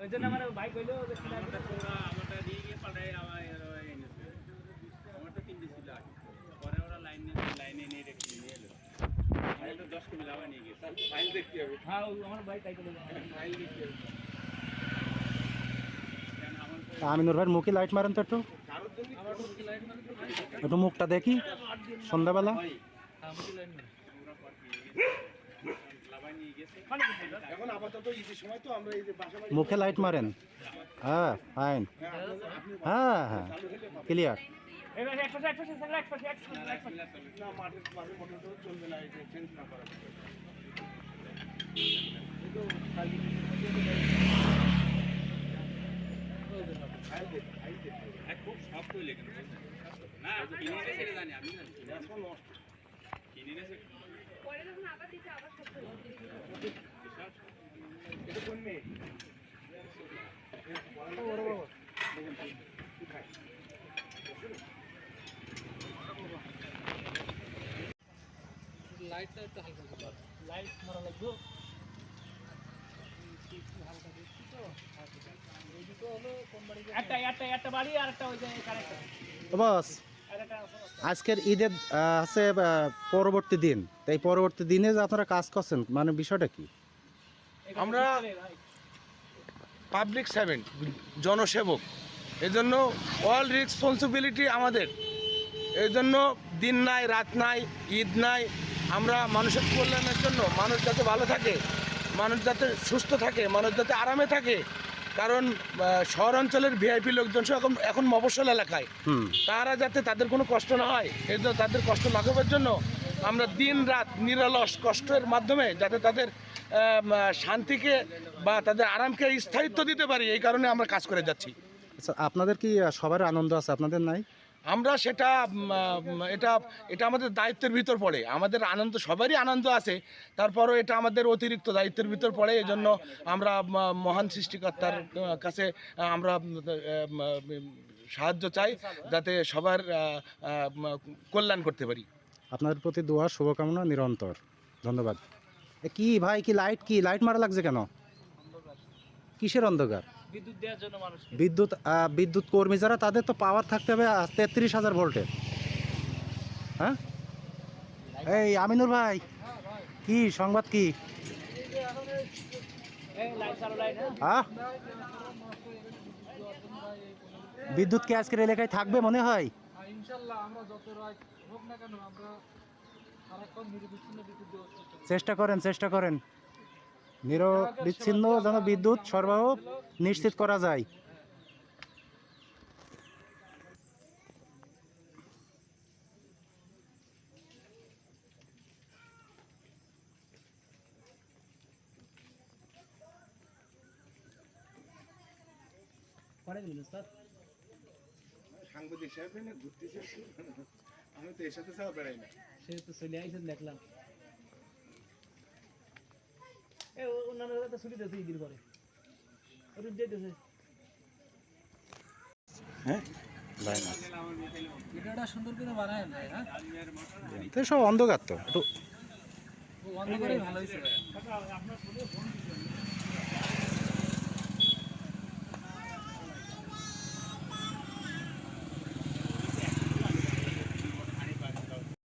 ওই জন্য আমার বাইক হইল যে কিনা আমারটা পুরো আমারটা দিয়ে গিয়ে পাল্টাই আমার এনেছে আমারটা তিনটে ছিল আগে পরে ওরা লাইন নিয়ে লাইনে নিয়ে রেখে নিয়ে এলো আমি তো দশ কিলো লাভা নিয়ে গেছি ফাইল দেখতে হবে হ্যাঁ ওই আমার বাইক তাই করে ফাইল দেখতে হবে কেন আমার তো তা আমিনুর ভাইয়ের মুখে লাইট মারেন তো একটু কারোর জন্য একটু মুখটা দেখি সন্ধ্যাবেলা পুরো পর লাভা নিয়ে গেছে এখন আপাতত ঈদের সময় তো আমরা এই যে মুখে লাইট মারেন। হ্যাঁ ফাইন হ্যাঁ হ্যাঁ। ক্লিয়ার খুব শক্ত না কিনে রে জানি আমি জানি। কিনে আবার সব এটা লাইট মারা লাগবে একটা একটা একটা বাড়ি আর একটা ওই যে কারেক্ট বস। একটা আজকের ঈদের আছে পরবর্তী দিন। তাই পরবর্তী দিনে যে আপনারা কাজ করছেন মানে বিষয়টা কি? আমরা- পাবলিক সার্ভেন্ট জনসেবক। এজন্য অল রেসপন্সিবিলিটি আমাদের। এই জন্য দিন নাই, রাত নাই, ঈদ নাই। আমরা মানুষের কল্যাণের জন্য মানুষ যাতে ভালো থাকে, মানুষ যাতে সুস্থ থাকে, মানুষ যাতে আরামে থাকে কারণ শহরাঞ্চলের শহর অঞ্চলের ভিআইপি লোকজন এখন এখন মফস্বল এলাকায়। তারা যাতে তাদের কোনো কষ্ট না হয় এই জন্য তাদের কষ্ট লাঘবের জন্য আমরা দিন রাত নিরলস কষ্টের মাধ্যমে যাতে তাদের শান্তিকে বা তাদের আরামকে স্থায়িত্ব দিতে পারি এই কারণে আমরা কাজ করে যাচ্ছি। আচ্ছা আপনাদের কি সবার আনন্দ আছে? আপনাদের নাই? আমরা সেটা এটা এটা আমাদের দায়িত্বের ভিতর পড়ে। আমাদের আনন্দ, সবারই আনন্দ আছে। তারপরও এটা আমাদের অতিরিক্ত দায়িত্বের ভিতর পড়ে। এই জন্য আমরা মহান সৃষ্টিকর্তার কাছে আমরা সাহায্য চাই যাতে সবার কল্যাণ করতে পারি। আপনাদের প্রতি দোয়া, শুভকামনা, নিরন্তর। ধন্যবাদ। কি ভাই, কি লাইট কি? লাইট মারা লাগছে কেন? কিসের অন্ধকার? বিদ্যুৎ দেওয়ার জন্য মানুষ বিদ্যুৎ বিদ্যুৎ কর্মী যারা তাদের তো পাওয়ার থাকতে হবে তেত্রিশ হাজার ভোল্টের হ্যাঁ? এই আমিনুর ভাই কি সংবাদ কি? হ্যাঁ হ্যাঁ বিদ্যুৎ কি আজকের এলাকায় থাকবে মনে হয়? করি। চেষ্টা করেন চেষ্টা করেন। নিরবিচ্ছিন্ন যেন বিদ্যুৎ সরবরাহ নিশ্চিত করা যায়। সাংবাদিক সাহেব ঘুরতেছে আমি তো এর সাথে ছাড়া বেড়াই না। সে তো চলে আইসেন দেখলাম। এ অন্যান্য তো ছুটি দিয়েছে ঈদের পরে। ওটা দিতেছে ভিডিওটা সুন্দর করে বানায় হ্যাঁ? তো সব অন্ধকার তো। একটু অন্ধকারে ভালো হয়েছে।